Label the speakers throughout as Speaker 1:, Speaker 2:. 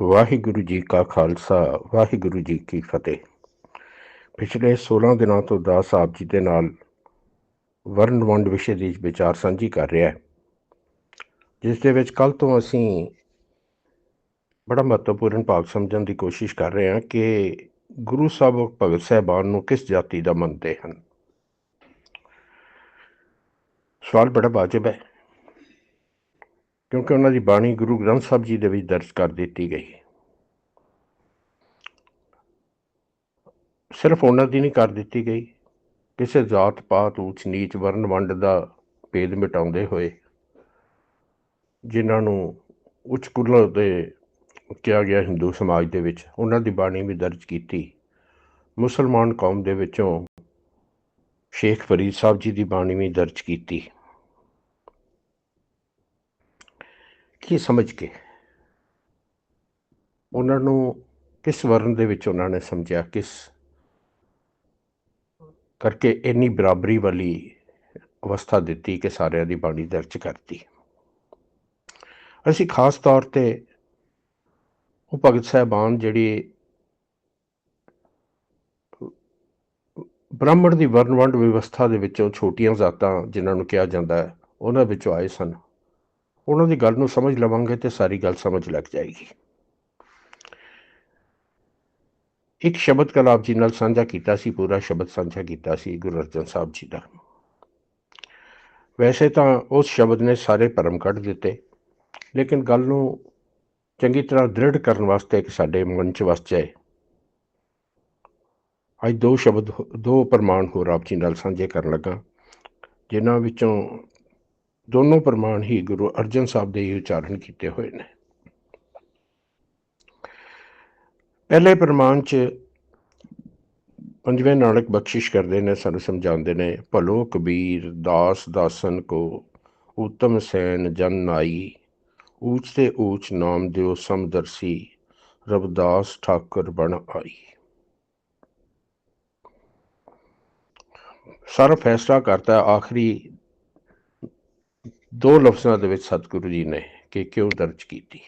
Speaker 1: ਵਾਹਿਗੁਰੂ ਜੀ ਕਾ ਖਾਲਸਾ, ਵਾਹਿਗੁਰੂ ਜੀ ਕੀ ਫਤਿਹ। ਪਿਛਲੇ 16 ਦਿਨਾਂ ਤੋਂ ਦਾਸ ਸਾਹਿਬ ਜੀ ਦੇ ਨਾਲ ਵਰਨ ਵੰਡ ਵਿਸ਼ੇ ਦੀ ਵਿਚਾਰ ਸਾਂਝੀ ਕਰ ਰਿਹਾ ਹੈ। ਜਿਸ ਦੇ ਵਿੱਚ ਕੱਲ ਤੋਂ ਅਸੀਂ ਬੜਾ ਮਹੱਤਵਪੂਰਨ ਭਾਗ ਸਮਝਣ ਦੀ ਕੋਸ਼ਿਸ਼ ਕਰ ਰਹੇ ਹਾਂ ਕਿ ਗੁਰੂ ਸਾਹਿਬ ਭਗਤ ਸਾਹਿਬਾਨ ਨੂੰ ਕਿਸ ਜਾਤੀ ਦਾ ਮੰਨਦੇ ਹਨ। ਸਵਾਲ ਬੜਾ ਵਾਜਬ ਹੈ। ਕਿਉਂਕਿ ਉਹਨਾਂ ਦੀ ਬਾਣੀ ਗੁਰੂ ਗ੍ਰੰਥ ਸਾਹਿਬ ਜੀ ਦੇ ਵਿੱਚ ਦਰਜ ਕਰ ਦਿੱਤੀ ਗਈ ਸਿਰਫ ਉਹਨਾਂ ਦੀ ਨਹੀਂ ਕਰ ਦਿੱਤੀ ਗਈ। ਕਿਸੇ ਜਾਤ ਪਾਤ ਉੱਚ ਨੀਚ ਵਰਨ ਵੰਡ ਦਾ ਭੇਦ ਮਿਟਾਉਂਦੇ ਹੋਏ ਜਿਨ੍ਹਾਂ ਨੂੰ ਉੱਚ ਕੁਲ ਦੇ ਕਿਹਾ ਗਿਆ ਹਿੰਦੂ ਸਮਾਜ ਦੇ ਵਿੱਚ ਉਹਨਾਂ ਦੀ ਬਾਣੀ ਵੀ ਦਰਜ ਕੀਤੀ। ਮੁਸਲਮਾਨ ਕੌਮ ਦੇ ਵਿੱਚੋਂ ਸ਼ੇਖ ਫਰੀਦ ਸਾਹਿਬ ਜੀ ਦੀ ਬਾਣੀ ਵੀ ਦਰਜ ਕੀਤੀ। ਕੀ ਸਮਝ ਕੇ? ਉਹਨਾਂ ਨੂੰ ਕਿਸ ਵਰਨ ਦੇ ਵਿੱਚ ਉਹਨਾਂ ਨੇ ਸਮਝਿਆ? ਕਿਸ ਕਰਕੇ ਇੰਨੀ ਬਰਾਬਰੀ ਵਾਲੀ ਅਵਸਥਾ ਦਿੱਤੀ ਕਿ ਸਾਰਿਆਂ ਦੀ ਬਾਣੀ ਦਰਜ ਕਰਤੀ? ਅਸੀਂ ਖਾਸ ਤੌਰ ਤੇ ਉਹ ਭਗਤ ਸਾਹਿਬਾਨ ਜਿਹੜੇ ਬ੍ਰਾਹਮਣ ਦੀ ਵਰਣ ਵੰਡ ਵਿਵਸਥਾ ਦੇ ਵਿੱਚੋਂ ਛੋਟੀਆਂ ਜ਼ਾਤਾਂ ਜਿਨ੍ਹਾਂ ਨੂੰ ਕਿਹਾ ਜਾਂਦਾ ਹੈ, ਉਹਨਾਂ ਵਿੱਚੋਂ ਆਏ ਸਨ। ਉਹਨਾਂ ਦੀ ਗੱਲ ਨੂੰ ਸਮਝ ਲਵਾਂਗੇ ਤੇ ਸਾਰੀ ਗੱਲ ਸਮਝ ਲੱਗ ਜਾਏਗੀ। ਇੱਕ ਸ਼ਬਦ ਕਲਾਪ ਜੀ ਨਾਲ ਸਾਂਝਾ ਕੀਤਾ ਸੀ, ਪੂਰਾ ਸ਼ਬਦ ਸਾਂਝਾ ਕੀਤਾ ਸੀ ਗੁਰੂ ਅਰਜਨ ਸਾਹਿਬ ਜੀ ਦਾ। ਵੈਸੇ ਤਾਂ ਉਸ ਸ਼ਬਦ ਨੇ ਸਾਰੇ ਭਰਮ ਕੱਢ ਦਿੱਤੇ, ਲੇਕਿਨ ਗੱਲ ਨੂੰ ਚੰਗੀ ਤਰ੍ਹਾਂ ਦ੍ਰਿੜ ਕਰਨ ਵਾਸਤੇ ਇੱਕ ਸਾਡੇ ਮਨ ਚ ਵਸ ਜਾਏ। ਅੱਜ ਦੋ ਸ਼ਬਦ, ਦੋ ਪ੍ਰਮਾਣ ਹੋਰ ਆਪ ਜੀ ਨਾਲ ਸਾਂਝੇ ਕਰਨ ਲੱਗਾ, ਜਿਨ੍ਹਾਂ ਵਿੱਚੋਂ ਦੋਨੋਂ ਪ੍ਰਮਾਣ ਹੀ ਗੁਰੂ ਅਰਜਨ ਸਾਹਿਬ ਦੇ ਹੀ ਉਚਾਰਨ ਕੀਤੇ ਹੋਏ ਨੇ। ਪਹਿਲੇ ਪ੍ਰਮਾਣ ਚ ਪੰਜਵੇਂ ਨਾਨਕ ਬਖਸ਼ਿਸ਼ ਕਰਦੇ ਨੇ, ਸਾਨੂੰ ਸਮਝਾਉਂਦੇ ਨੇ, ਭਲੋ ਕਬੀਰ, ਦਾਸ ਦਾਸਨ ਕੋ ਉਤਮ ਸੈਨ ਜਨ ਨਾਈ, ਊਚ ਤੇ ਊਚ ਨਾਮ ਦਿਓ ਸਮਦਰਸੀ ਰਬਦਾਸ ਠਾਕੁਰ ਬਣ ਆਈ। ਸਾਰਾ ਫੈਸਲਾ ਕਰਤਾ, ਆਖਰੀ ਦੋ ਲਫ਼ਜ਼ਾਂ ਦੇ ਵਿੱਚ ਸਤਿਗੁਰੂ ਜੀ ਨੇ ਕਿ ਕਿਉਂ ਦਰਜ ਕੀਤੀ?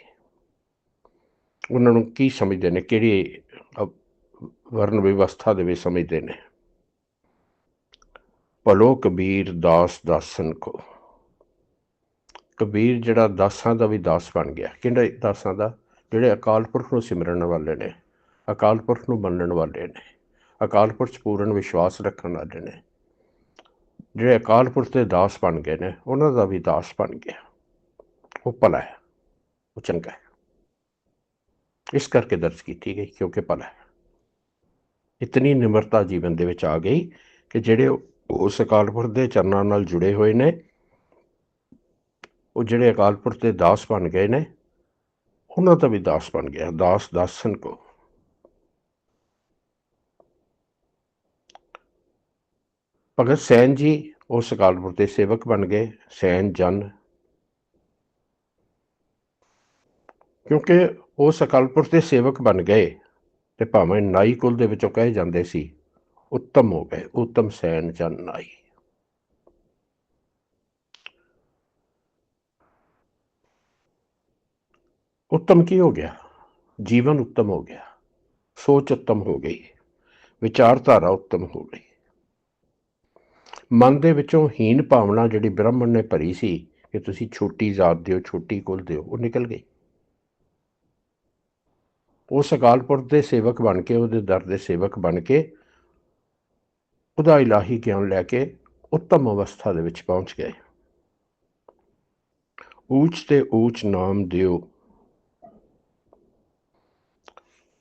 Speaker 1: ਉਹਨਾਂ ਨੂੰ ਕੀ ਸਮਝਦੇ ਨੇ? ਕਿਹੜੀ ਵਰਨ ਵਿਵਸਥਾ ਦੇ ਵਿੱਚ ਸਮਝਦੇ ਨੇ? ਭਲੋ ਕਬੀਰ ਦਾਸ ਦਾਸਨ ਕੋ। ਕਬੀਰ ਜਿਹੜਾ ਦਾਸਾਂ ਦਾ ਵੀ ਦਾਸ ਬਣ ਗਿਆ। ਕਿਹੜੇ ਦਾਸਾਂ ਦਾ? ਜਿਹੜੇ ਅਕਾਲ ਪੁਰਖ ਨੂੰ ਸਿਮਰਨ ਵਾਲੇ ਨੇ, ਅਕਾਲ ਪੁਰਖ ਨੂੰ ਮੰਨਣ ਵਾਲੇ ਨੇ, ਅਕਾਲ ਪੁਰਖ ਪੂਰਨ ਵਿਸ਼ਵਾਸ ਰੱਖਣ ਵਾਲੇ ਨੇ। ਜਿਹੜੇ ਅਕਾਲ ਪੁਰਖ ਦੇ ਦਾਸ ਬਣ ਗਏ ਨੇ, ਉਹਨਾਂ ਦਾ ਵੀ ਦਾਸ ਬਣ ਗਿਆ। ਉਹ ਭਲਾ ਹੈ, ਉਹ ਚੰਗਾ ਹੈ। ਇਸ ਕਰਕੇ ਦਰਜ ਕੀਤੀ ਗਈ, ਕਿਉਂਕਿ ਭਲਾ ਹੈ। ਇਤਨੀ ਨਿਮਰਤਾ ਜੀਵਨ ਦੇ ਵਿੱਚ ਆ ਗਈ ਕਿ ਜਿਹੜੇ ਉਸ ਅਕਾਲ ਪੁਰਖ ਦੇ ਚਰਨਾਂ ਨਾਲ ਜੁੜੇ ਹੋਏ ਨੇ, ਉਹ ਜਿਹੜੇ ਅਕਾਲ ਪੁਰਖ ਦੇ ਦਾਸ ਬਣ ਗਏ ਨੇ, ਉਹਨਾਂ ਦਾ ਵੀ ਦਾਸ ਬਣ ਗਿਆ। ਦਾਸ ਦਾਸਨ ਕੋ ਭਗਤ ਸੈਨ ਜੀ ਉਹ ਸਕਾਲਪੁਰ ਦੇ ਸੇਵਕ ਬਣ ਗਏ, ਸੈਨ ਜਨ। ਕਿਉਂਕਿ ਉਹ ਸਕਾਲਪੁਰ ਦੇ ਸੇਵਕ ਬਣ ਗਏ ਤੇ ਭਾਵੇਂ ਨਾਈ ਕੁਲ ਦੇ ਵਿੱਚੋਂ ਕਹੇ ਜਾਂਦੇ ਸੀ, ਉੱਤਮ ਹੋ ਗਏ, ਉੱਤਮ ਸੈਨ ਜਨ ਨਾਈ। ਉੱਤਮ ਕੀ ਹੋ ਗਿਆ? ਜੀਵਨ ਉੱਤਮ ਹੋ ਗਿਆ, ਸੋਚ ਉੱਤਮ ਹੋ ਗਈ, ਵਿਚਾਰਧਾਰਾ ਉੱਤਮ ਹੋ ਗਈ। ਮਨ ਦੇ ਵਿੱਚੋਂ ਹੀਨ ਭਾਵਨਾ ਜਿਹੜੀ ਬ੍ਰਾਹਮਣ ਨੇ ਭਰੀ ਸੀ ਕਿ ਤੁਸੀਂ ਛੋਟੀ ਜ਼ਾਤ ਦਿਓ, ਛੋਟੀ ਕੁਲ ਦਿਓ, ਉਹ ਨਿਕਲ ਗਈ। ਉਹ ਸਕਾਲਪੁਰ ਦੇ ਸੇਵਕ ਬਣ ਕੇ, ਉਹਦੇ ਦਰ ਦੇ ਸੇਵਕ ਬਣ ਕੇ ਉਹਦਾ ਇਲਾਹੀ ਗਿਆਨ ਲੈ ਕੇ ਉੱਤਮ ਅਵਸਥਾ ਦੇ ਵਿੱਚ ਪਹੁੰਚ ਗਏ। ਊਚ ਤੇ ਊਚ ਨਾਮ ਦਿਓ।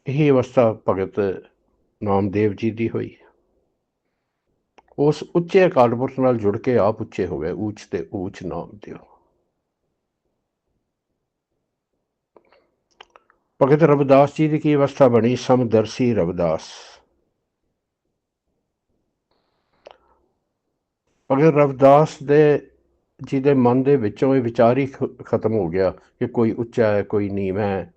Speaker 1: ਇਹ ਅਵਸਥਾ ਭਗਤ ਨਾਮਦੇਵ ਜੀ ਦੀ ਹੋਈ ਉਸ ਉੱਚੇ ਅਕਾਲ ਪੁਰਖ ਨਾਲ ਜੁੜ ਕੇ ਆਪ ਉੱਚੇ ਹੋ ਗਏ ਊਚ ਤੇ ਊਚ ਨਾਮ ਦਿਓ। ਭਗਤ ਰਵਿਦਾਸ ਜੀ ਦੀ ਕੀ ਅਵਸਥਾ ਬਣੀ? ਸਮਦਰਸੀ ਰਵਿਦਾਸ। ਭਗਤ ਰਵਿਦਾਸ ਦੇ, ਜੀ ਦੇ ਮਨ ਦੇ ਵਿੱਚੋਂ ਇਹ ਵਿਚਾਰ ਹੀ ਖਤਮ ਹੋ ਗਿਆ ਕਿ ਕੋਈ ਉੱਚਾ ਹੈ, ਕੋਈ ਨੀਵਾਂ ਹੈ,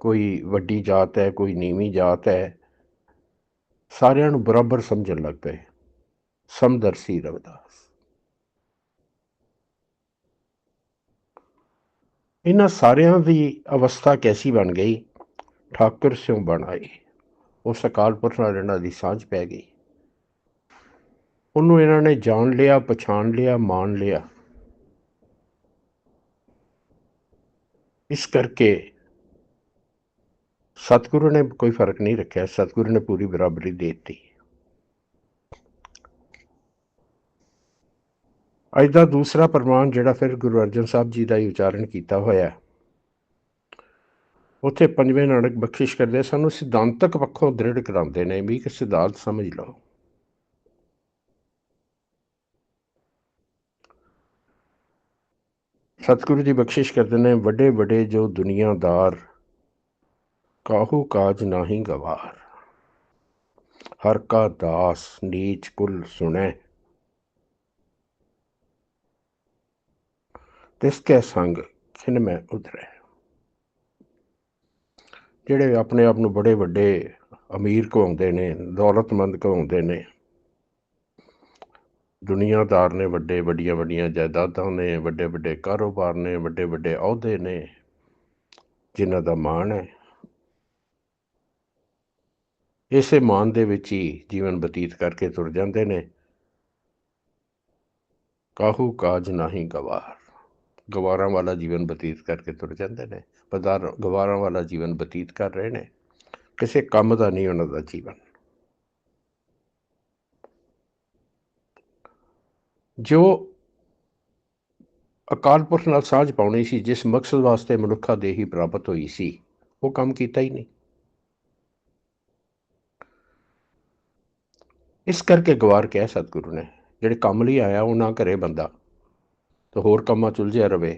Speaker 1: ਕੋਈ ਵੱਡੀ ਜਾਤ ਹੈ, ਕੋਈ ਨੀਵੀਂ ਜਾਤ ਹੈ। ਸਾਰਿਆਂ ਨੂੰ ਬਰਾਬਰ ਸਮਝਣ ਲੱਗ ਪਏ। ਸਮਦਰਸੀ ਰਵਿਦਾਸ। ਇਹਨਾਂ ਸਾਰਿਆਂ ਦੀ ਅਵਸਥਾ ਕੈਸੀ ਬਣ ਗਈ? ਠਾਕੁਰ ਸਿਉ ਬਣ ਆਈ ਉਸ ਅਕਾਲ ਪੁਰਖ ਨਾਲ ਇਹਨਾਂ ਦੀ ਸਾਂਝ ਪੈ ਗਈ। ਉਹਨੂੰ ਇਹਨਾਂ ਨੇ ਜਾਣ ਲਿਆ, ਪਛਾਣ ਲਿਆ, ਮਾਣ ਲਿਆ। ਇਸ ਕਰਕੇ ਸਤਿਗੁਰੂ ਨੇ ਕੋਈ ਫ਼ਰਕ ਨਹੀਂ ਰੱਖਿਆ। ਸਤਿਗੁਰੂ ਨੇ ਪੂਰੀ ਬਰਾਬਰੀ ਦੇ ਦਿੱਤੀ। ਅੱਜ ਦਾ ਦੂਸਰਾ ਪ੍ਰਮਾਣ ਜਿਹੜਾ ਫਿਰ ਗੁਰੂ ਅਰਜਨ ਸਾਹਿਬ ਜੀ ਦਾ ਹੀ ਉਚਾਰਨ ਕੀਤਾ ਹੋਇਆ ਉੱਥੇ ਪੰਜਵੇਂ ਨਾਨਕ ਬਖਸ਼ਿਸ਼ ਕਰਦੇ, ਸਾਨੂੰ ਸਿਧਾਂਤਕ ਪੱਖੋਂ ਦ੍ਰਿੜ ਕਰਾਉਂਦੇ ਨੇ ਵੀ ਕਿ ਸਿਧਾਂਤ ਸਮਝ ਲਓ। ਸਤਿਗੁਰੂ ਜੀ ਬਖਸ਼ਿਸ਼ ਕਰਦੇ ਨੇ, ਵੱਡੇ ਵੱਡੇ ਜੋ ਦੁਨੀਆਦਾਰ, ਕਾਹੂ ਕਾਜ ਨਾਹੀ ਗਵਾਰ। ਹਰ ਕਾ ਦਾਸ, ਨੀਚ ਕੁਲ ਸੁਣੈ। ਤਿਸ ਕੇ ਸੰਗ ਖਿਨ ਮੈਂ ਉਧਰੈ। ਜਿਹੜੇ ਆਪਣੇ ਆਪ ਨੂੰ ਬੜੇ ਵੱਡੇ ਅਮੀਰ ਕਹਾਉਂਦੇ ਨੇ, ਦੌਲਤਮੰਦ ਕਹਾਉਂਦੇ ਨੇ, ਦੁਨੀਆਦਾਰ ਨੇ ਵੱਡੇ ਵੱਡੀਆਂ ਵੱਡੀਆਂ ਜਾਇਦਾਦਾਂ ਨੇ, ਵੱਡੇ ਵੱਡੇ ਕਾਰੋਬਾਰ ਨੇ, ਵੱਡੇ ਵੱਡੇ ਅਹੁਦੇ ਨੇ, ਜਿਨ੍ਹਾਂ ਦਾ ਮਾਣ ਹੈ। ਇਸੇ ਮਾਨ ਦੇ ਵਿੱਚ ਹੀ ਜੀਵਨ ਬਤੀਤ ਕਰਕੇ ਤੁਰ ਜਾਂਦੇ ਨੇ। ਕਾਹੂ ਕਾਜ ਨਹੀਂ ਗਵਾਰ। ਗਵਾਰਾਂ ਵਾਲਾ ਜੀਵਨ ਬਤੀਤ ਕਰਕੇ ਤੁਰ ਜਾਂਦੇ ਨੇ, ਪਦਾਰ ਗਵਾਰਾਂ ਵਾਲਾ ਜੀਵਨ ਬਤੀਤ ਕਰ ਰਹੇ ਨੇ, ਕਿਸੇ ਕੰਮ ਦਾ ਨਹੀਂ ਉਹਨਾਂ ਦਾ ਜੀਵਨ। ਜੋ ਅਕਾਲ ਪੁਰਖ ਨਾਲ ਸਾਂਝ ਪਾਉਣੀ ਸੀ, ਜਿਸ ਮਕਸਦ ਵਾਸਤੇ ਮਨੁੱਖਾ ਦੇਹੀ ਪ੍ਰਾਪਤ ਹੋਈ ਸੀ, ਉਹ ਕੰਮ ਕੀਤਾ ਹੀ ਨਹੀਂ। ਇਸ ਕਰਕੇ ਗਵਾਰ ਕਿਹਾ ਸਤਿਗੁਰੂ ਨੇ, ਜਿਹੜੇ ਕੰਮ ਲਈ ਆਇਆ, ਉਹ ਨਾ ਕਰੇ ਬੰਦਾ। ਤੇ ਹੋਰ ਕੰਮਾਂ 'ਚ ਉਲਝਿਆ ਰਵੇ,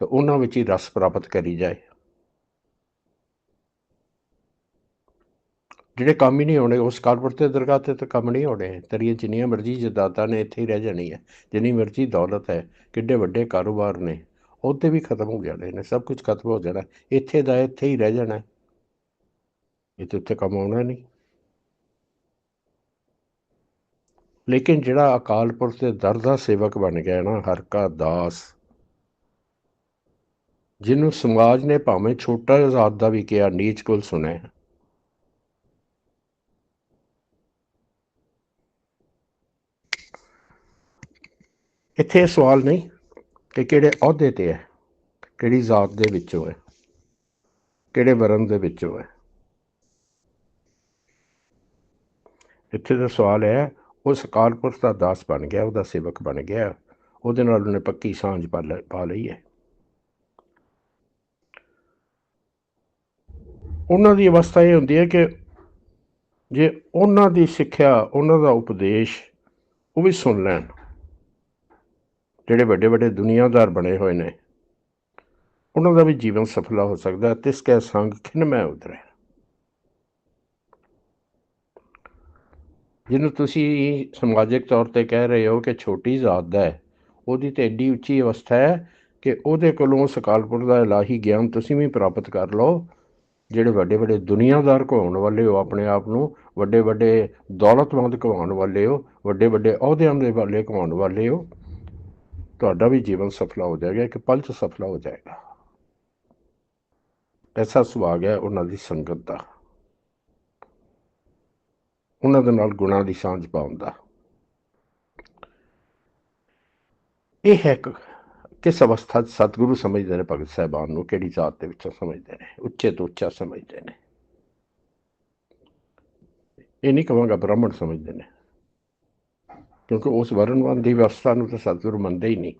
Speaker 1: ਤੇ ਉਹਨਾਂ ਵਿੱਚ ਹੀ ਰਸ ਪ੍ਰਾਪਤ ਕਰੀ ਜਾਏ। ਜਿਹੜੇ ਕੰਮ ਹੀ ਨਹੀਂ ਹੋਣੇ ਉਸ ਕਾਲਪੁਰ ਤੇ ਦਰਗਾਹ ਤੇ ਤਾਂ ਕੰਮ ਨਹੀਂ ਹੋਣੇ, ਤੇਰੀਆਂ ਜਿੰਨੀਆਂ ਮਰਜ਼ੀ ਜਦਾਦਾਂ ਨੇ ਇੱਥੇ ਹੀ ਰਹਿ ਜਾਣੀ ਹੈ, ਜਿੰਨੀ ਮਰਜ਼ੀ ਦੌਲਤ ਹੈ, ਕਿੱਡੇ ਵੱਡੇ ਕਾਰੋਬਾਰ ਨੇ ਉਹਦੇ ਵੀ ਖਤਮ ਹੋ ਜਾਣੇ ਨੇ, ਸਭ ਕੁਝ ਖਤਮ ਹੋ ਜਾਣਾ, ਇੱਥੇ ਦਾ ਇੱਥੇ ਹੀ ਰਹਿ ਜਾਣਾ, ਇਹ ਤੇ ਉੱਥੇ ਕੰਮ ਆਉਣਾ ਨਹੀਂ। ਲੇਕਿਨ ਜਿਹੜਾ ਅਕਾਲ ਪੁਰਖ ਦੇ ਦਰ ਦਾ ਸੇਵਕ ਬਣ ਗਿਆ ਨਾ, ਹਰ ਕਾ ਦਾਸ, ਜਿਹਨੂੰ ਸਮਾਜ ਨੇ ਭਾਵੇਂ ਛੋਟਾ ਜਾਤ ਦਾ ਵੀ ਕਿਹਾ, ਨੀਚ ਕੁਲ ਸੁਣਿਆ ਇੱਥੇ ਇਹ ਸਵਾਲ ਨਹੀਂ ਕਿ ਕਿਹੜੇ ਅਹੁਦੇ ਤੇ ਹੈ, ਕਿਹੜੀ ਜ਼ਾਤ ਦੇ ਵਿੱਚੋਂ ਹੈ, ਕਿਹੜੇ ਵਰਨ ਦੇ ਵਿੱਚੋਂ ਹੈ। ਇੱਥੇ ਦਾ ਸਵਾਲ ਹੈ ਉਹ ਸਕਾਲ ਪੁਰਖ ਦਾ ਦਾਸ ਬਣ ਗਿਆ, ਉਹਦਾ ਸੇਵਕ ਬਣ ਗਿਆ, ਉਹਦੇ ਨਾਲ ਉਹਨੇ ਪੱਕੀ ਸਾਂਝ ਪਾ ਲੈ- ਪਾ ਲਈ ਹੈ। ਉਹਨਾਂ ਦੀ ਅਵਸਥਾ ਇਹ ਹੁੰਦੀ ਹੈ ਕਿ ਜੇ ਉਹਨਾਂ ਦੀ ਸਿੱਖਿਆ, ਉਹਨਾਂ ਦਾ ਉਪਦੇਸ਼ ਉਹ ਵੀ ਸੁਣ ਲੈਣ। ਜਿਹੜੇ ਵੱਡੇ ਵੱਡੇ ਦੁਨੀਆਦਾਰ ਬਣੇ ਹੋਏ ਨੇ, ਉਹਨਾਂ ਦਾ ਵੀ ਜੀਵਨ ਸਫਲਾ ਹੋ ਸਕਦਾ ਹੈ, ਤਿਸ ਕੈ ਸੰਗ ਖਿਨ ਮੈਂ ਉਤਰੇ। ਜਿਹਨੂੰ ਤੁਸੀਂ ਸਮਾਜਿਕ ਤੌਰ ਤੇ ਕਹਿ ਰਹੇ ਹੋ ਕਿ ਛੋਟੀ ਜ਼ਾਤ ਦਾ ਹੈ, ਉਹਦੀ ਤੇ ਐਡੀ ਉੱਚੀ ਅਵਸਥਾ ਹੈ ਕਿ ਉਹਦੇ ਕੋਲੋਂ ਸਕਾਲਪੁਰ ਦਾ ਇਲਾਹੀ ਗਿਆਨ ਤੁਸੀਂ ਵੀ ਪ੍ਰਾਪਤ ਕਰ ਲਓ। ਜਿਹੜੇ ਵੱਡੇ ਵੱਡੇ ਦੁਨੀਆਦਾਰ ਕਹਾਉਣ ਵਾਲੇ ਹੋ ਆਪਣੇ ਆਪ ਨੂੰ, ਵੱਡੇ ਵੱਡੇ ਦੌਲਤਮੰਦ ਕਹਾਉਣ ਵਾਲੇ ਹੋ, ਵੱਡੇ ਵੱਡੇ ਅਹੁਦਿਆਂ ਦੇ ਵਾਲੇ ਕਹਾਉਣ ਵਾਲੇ ਹੋ, ਤੁਹਾਡਾ ਵੀ ਜੀਵਨ ਸਫਲਾ ਹੋ ਜਾਏਗਾ, ਇੱਕ ਪਲ ਚ ਸਫਲਾ ਹੋ ਜਾਏਗਾ। ਐਸਾ ਸੁਭਾਗ ਹੈ ਉਹਨਾਂ ਦੀ ਸੰਗਤ ਦਾ। ਉਹਨਾਂ ਦੇ ਨਾਲ ਗੁਣਾਂ ਦੀ ਸਾਂਝ ਪਾਉਂਦਾ ਇਹ ਹੈ ਕਿ ਕਿਸ ਅਵਸਥਾ 'ਚ ਸਤਿਗੁਰੂ ਸਮਝਦੇ ਨੇ ਭਗਤ ਸਾਹਿਬਾਨ ਨੂੰ, ਕਿਹੜੀ ਜ਼ਾਤ ਦੇ ਵਿੱਚੋਂ ਸਮਝਦੇ ਨੇ? ਉੱਚੇ ਤੋਂ ਉੱਚਾ ਸਮਝਦੇ ਨੇ। ਇਹ ਨਹੀਂ ਕਹਾਂਗਾ ਬ੍ਰਾਹਮਣ ਸਮਝਦੇ ਨੇ। ਕਿਉਂਕਿ ਉਸ ਵਰਣਵਾਨ ਦੀ ਵਿਵਸਥਾ ਨੂੰ ਤਾਂ ਸਤਿਗੁਰੂ ਮੰਨਦੇ ਹੀ ਨਹੀਂ।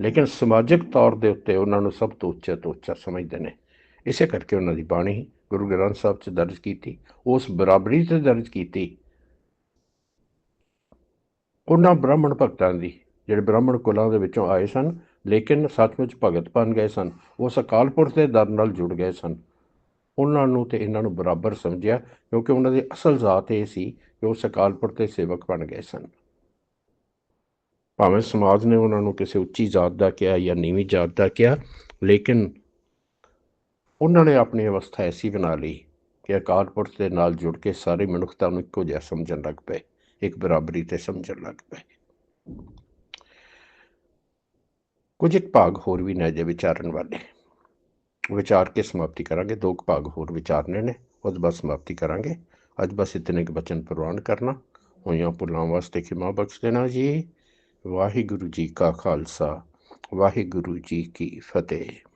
Speaker 1: ਲੇਕਿਨ ਸਮਾਜਿਕ ਤੌਰ ਦੇ ਉੱਤੇ ਉਹਨਾਂ ਨੂੰ ਸਭ ਤੋਂ ਉੱਚਾ ਤੋਂ ਉੱਚਾ ਸਮਝਦੇ ਨੇ। ਇਸੇ ਕਰਕੇ ਉਹਨਾਂ ਦੀ ਬਾਣੀ ਗੁਰੂ ਗ੍ਰੰਥ ਸਾਹਿਬ 'ਚ ਦਰਜ ਕੀਤੀ, ਉਸ ਬਰਾਬਰੀ ਤੇ ਦਰਜ ਕੀਤੀ। ਉਹਨਾਂ ਬ੍ਰਾਹਮਣ ਭਗਤਾਂ ਦੀ, ਜਿਹੜੇ ਬ੍ਰਾਹਮਣ ਕੁਲਾਂ ਦੇ ਵਿੱਚੋਂ ਆਏ ਸਨ, ਲੇਕਿਨ ਸੱਚਮੁੱਚ ਭਗਤ ਬਣ ਗਏ ਸਨ। ਉਸ ਅਕਾਲ ਪੁਰਖ ਦੇ ਦਰ ਨਾਲ ਜੁੜ ਗਏ ਸਨ। ਉਹਨਾਂ ਨੂੰ ਤੇ ਇਹਨਾਂ ਨੂੰ ਬਰਾਬਰ ਸਮਝਿਆ, ਕਿਉਂਕਿ ਉਹਨਾਂ ਦੀ ਅਸਲ ਜ਼ਾਤ ਇਹ ਸੀ ਕਿ ਉਹ ਅਕਾਲ ਪੁਰਖ ਦੇ ਸੇਵਕ ਬਣ ਗਏ ਸਨ। ਭਾਵੇਂ ਸਮਾਜ ਨੇ ਉਹਨਾਂ ਨੂੰ ਕਿਸੇ ਉੱਚੀ ਜ਼ਾਤ ਦਾ ਕਿਹਾ ਜਾਂ ਨੀਵੀਂ ਜ਼ਾਤ ਦਾ ਕਿਹਾ, ਲੇਕਿਨ ਉਹਨਾਂ ਨੇ ਆਪਣੀ ਅਵਸਥਾ ਐਸੀ ਬਣਾ ਲਈ ਕਿ ਅਕਾਲ ਪੁਰਖ ਦੇ ਨਾਲ ਜੁੜ ਕੇ ਸਾਰੀ ਮਨੁੱਖਤਾ ਨੂੰ ਇੱਕੋ ਜਿਹਾ ਸਮਝਣ ਲੱਗ ਪਏ, ਇੱਕ ਬਰਾਬਰੀ ਤੇ ਸਮਝਣ ਲੱਗ ਪਏ। ਕੁਝ ਇੱਕ ਭਾਗ ਹੋਰ ਵੀ ਨੇ ਜੇ ਵਿਚਾਰਨ ਵਾਲੇ। ਵਿਚਾਰ ਕੇ ਸਮਾਪਤੀ ਕਰਾਂਗੇ। ਦੋ ਕੁ ਭਾਗ ਹੋਰ ਵਿਚਾਰਨੇ ਨੇ, ਉਹਦੇ ਬਸ ਸਮਾਪਤੀ ਕਰਾਂਗੇ। ਅੱਜ ਬਸ ਇਤਨੇ ਕੁ ਬਚਨ ਪ੍ਰਵਾਨ ਕਰਨਾ। ਹੋਈਆਂ ਭੁੱਲਾਂ ਵਾਸਤੇ ਖਿਮਾ ਬਖਸ਼ ਦੇਣਾ ਜੀ। ਵਾਹਿਗੁਰੂ ਜੀ ਕਾ ਖਾਲਸਾ, ਵਾਹਿਗੁਰੂ ਜੀ ਕੀ ਫਤਿਹ।